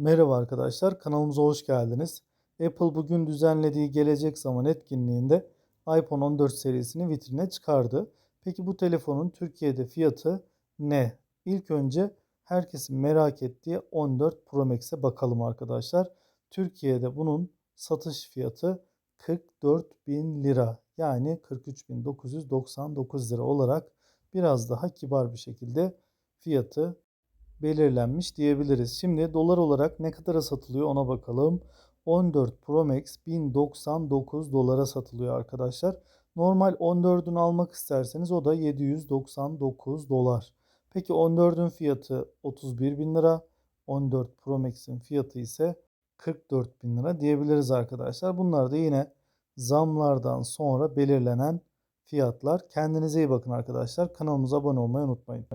Merhaba arkadaşlar, kanalımıza hoş geldiniz. Apple bugün düzenlediği Gelecek Zaman etkinliğinde iPhone 14 serisini vitrine çıkardı. Peki bu telefonun Türkiye'de fiyatı ne? İlk önce herkesin merak ettiği 14 Pro Max'e bakalım arkadaşlar. Türkiye'de bunun satış fiyatı 44 bin lira yani 43.999 lira olarak biraz daha kibar bir şekilde fiyatı belirlenmiş diyebiliriz. Şimdi dolar olarak ne kadara satılıyor ona bakalım. 14 Pro Max 1099 dolara satılıyor arkadaşlar. Normal 14'ünü almak isterseniz o da 799 dolar. Peki 14'ün fiyatı 31 bin lira. 14 Pro Max'in fiyatı ise 44 bin lira diyebiliriz arkadaşlar. Bunlar da yine zamlardan sonra belirlenen fiyatlar. Kendinize iyi bakın arkadaşlar. Kanalımıza abone olmayı unutmayın.